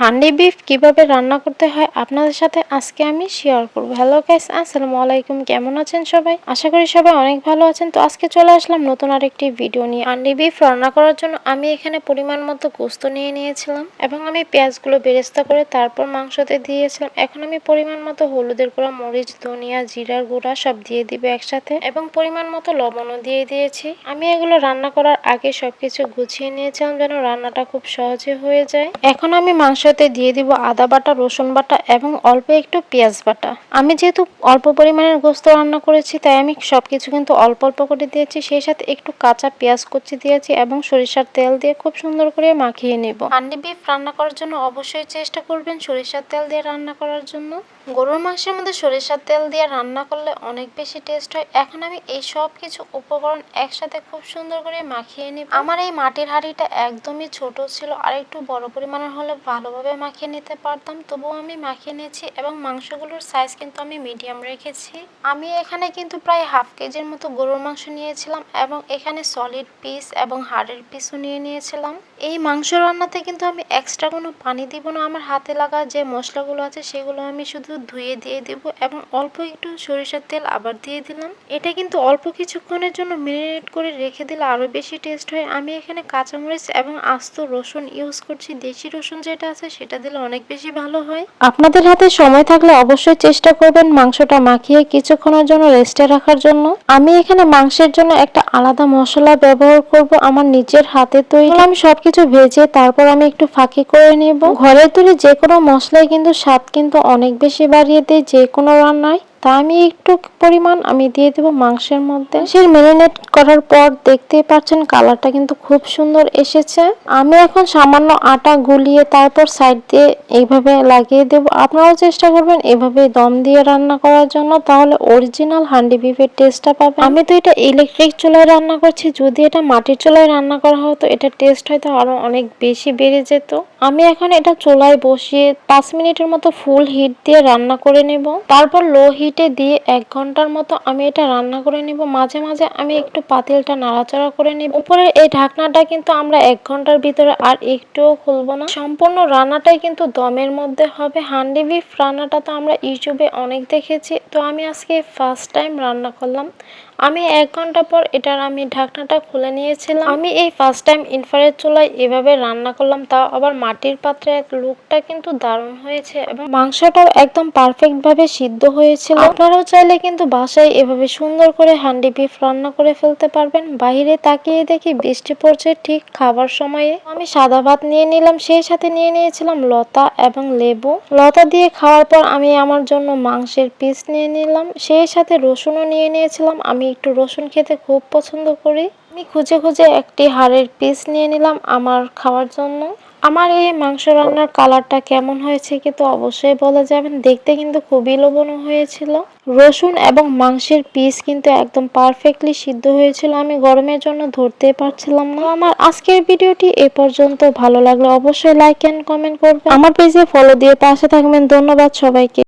Handi beef কীভাবে রান্না করতে হয় আপনাদের সাথে আজকে আমি শেয়ার করব। হ্যালো গাইস আসসালামু আলাইকুম। কেমন আছেন সবাই? আশা করি সবাই অনেক ভালো আছেন। তো আজকে চলে আসলাম নতুন আরেকটি ভিডিও নিয়ে। হান্ডি বিফ রান্না করার জন্য আমি এখানে পরিমাণ মতো গোস্ত নিয়ে নিয়েছিলাম এবং আমি পেঁয়াজগুলো বেরেস্তা করে তারপর মাংসতে দিয়েছিলাম। এখন আমি পরিমাণ মতো হলুদের গুঁড়া, মরিচ, ধনিয়া, জিরার গুঁড়া সব দিয়ে দিব একসাথে এবং পরিমাণ মতো লবণও দিয়ে দিয়েছি। আমি এগুলো রান্না করার আগে সবকিছু গুছিয়ে নিয়েছিলাম যেন রান্নাটা খুব সহজে হয়ে যায়। এখন আমি মাংসতে দিয়ে দিব আদা বাটা, রসুন বাটা এবং অল্প একটু পেঁয়াজ বাটা। আমি যেহেতু অল্প পরিমাণের গোস্ত রান্না করেছি, তাই আমি সব কিছু কিন্তু অল্প অল্প করে দিয়েছি। সেই সাথে একটু কাঁচা পেঁয়াজ কুচি দিয়েছি এবং সরিষার তেল দিয়ে খুব সুন্দর করে মাখিয়ে নেব। হান্ডি বিফ রান্না করার জন্য অবশ্যই চেষ্টা করবেন সরিষার তেল দিয়ে রান্না করার জন্য। গরুর মাংসের মধ্যে সরিষার তেল দিয়ে রান্না করলে অনেক বেশি টেস্ট হয়। এখন আমি এই সব কিছু উপকরণ একসাথে খুব সুন্দর করে মাখিয়ে নিব। আমার এই মাটির হাঁড়িটা একদমই ছোট ছিল, আর একটু বড় পরিমাণের হলে ভালোভাবে মাখিয়ে নিতে পারতাম, তবুও আমি মাখিয়ে নিয়েছি এবং মাংসগুলোর সাইজ কিন্তু আমি মিডিয়াম রেখেছি। আমি এখানে কিন্তু প্রায় হাফ কেজির মতো গরুর মাংস নিয়েছিলাম এবং এখানে সলিড পিস এবং হাড়ের পিসও নিয়ে নিয়েছিলাম। এই মাংস রান্নাতে কিন্তু আমি এক্সট্রা কোনো পানি দিব না আমার হাতে লাগা যে মশলাগুলো আছে সেগুলো আমি শুধু ধুয়ে দিয়ে দিব এবং অল্প একটু সরিষার তেল আবার দিয়ে দিলাম। এটা কিন্তু অল্প কিছুক্ষণের জন্য মেরিনেট করে রেখে দিলে আরও বেশি টেস্ট হয়। আমি এখানে কাঁচামরিচ এবং আস্ত রসুন ইউজ করছি। দেশি রসুন যেটা আছে সেটা দিলে অনেক বেশি ভালো হয়। আপনাদের হাতে সময় থাকলে অবশ্যই চেষ্টা করবেন মাংসটা মাখিয়ে কিছুক্ষণের জন্য রেস্টে রাখার জন্য। আমি এখানে মাংসের জন্য একটা আলাদা মশলা ব্যবহার করব আমার নিজের হাতে তৈরি। আমি সবকিছু ভেজে তারপর আমি একটু ফাঁকি করে নেব। ঘরে তৈরি যে কোনো মশলাই কিন্তু স্বাদ কিন্তু অনেক বেশি বাড়িয়ে দেয় যে কোনো রান্নায়। তা আমি একটু পরিমাণ আমি দিয়ে দেবো মাংসের মধ্যে। সে ম্যারিনেট করার পর দেখতেই পাচ্ছেন কালারটা কিন্তু খুব সুন্দর এসেছে। আমি এখন সামান্য আটা গুলিয়ে তারপর সাইড দিয়ে এইভাবে লাগিয়ে দেব। আপনারাও চেষ্টা করবেন এভাবে দম দিয়ে রান্না করার জন্য, তাহলে অরিজিনাল হান্ডি বিফের টেস্টটা পাবেন। আমি তো এটা ইলেকট্রিক চুলায় রান্না করছি, যদি এটা মাটির চুলায় রান্না করা হতো, এটা টেস্ট হয়তো আরও অনেক বেশি বেড়ে যেত। আমি এখন এটা চুলায় বসিয়ে পাঁচ মিনিটের মতো ফুল হিট দিয়ে রান্না করে নেব। তারপর লো হিটে দিয়ে এক ঘণ্টার মতো আমি এটা রান্না করে নেব। মাঝে মাঝে আমি একটু পাতিলটা নাড়াচাড়া করে নেব। উপরের এই ঢাকনাটা কিন্তু আমরা এক ঘণ্টার ভিতরে আর একটুও খুলবো না। সম্পূর্ণ রান্নাটাই কিন্তু দমের মধ্যে হবে। হান্ডি বিফ রান্নাটা তো আমরা ইউটিউবে অনেক দেখেছি। তো আমি আজকে ফার্স্ট টাইম রান্না করলাম। আমি এক ঘণ্টা পর এটার আমি ঢাকনাটা খুলে নিয়েছিলাম। আমি এই ফার্স্ট টাইম ইনফ্রারেড চুলায় এভাবে রান্না করলাম। তাও আবার মাটির পাত্রে এক লুকটা কিন্তু দারুণ হয়েছে এবং মাংসটাও একদম পারফেক্টভাবে সিদ্ধ হয়েছিল। আপনারাও চাইলে কিন্তু বাসায় এভাবে সুন্দর করে হান্ডি বিফ রান্না করে ফেলতে পারবেন। বাইরে তাকিয়ে দেখি বৃষ্টি পড়ছে ঠিক খাবার সময়ে। আমি সাদা ভাত নিয়ে নিলাম, সেই সাথে নিয়ে নিয়েছিলাম লতা এবং লেবু। লতা দিয়ে খাওয়ার পর আমি আমার জন্য মাংসের পিস নিয়ে নিলাম, সেই সাথে রসুনও নিয়ে নিয়েছিলাম। আমি একটু রসুন খেতে খুব পছন্দ করি। আমি খুঁজে খুঁজে একটি হাড়ের পিস নিয়ে নিলাম আমার খাওয়ার জন্য। আমার এই মাংস রান্নার কালারটা কেমন হয়েছে কিন্তু অবশ্যই বলা যাবেন দেখতে কিন্তু খুবই লোভনীয় হয়েছিল। রসুন এবং মাংসের পিস কিন্তু একদম পারফেক্টলি সিদ্ধ হয়েছিল। আমি গরমের জন্য ধরতে পারছিলাম না। আমার আজকের ভিডিওটি এ পর্যন্ত। ভালো লাগলে অবশ্যই লাইক অ্যান্ড কমেন্ট করবেন। আমার পেজে ফলো দিয়ে পাশে থাকবেন। ধন্যবাদ সবাইকে।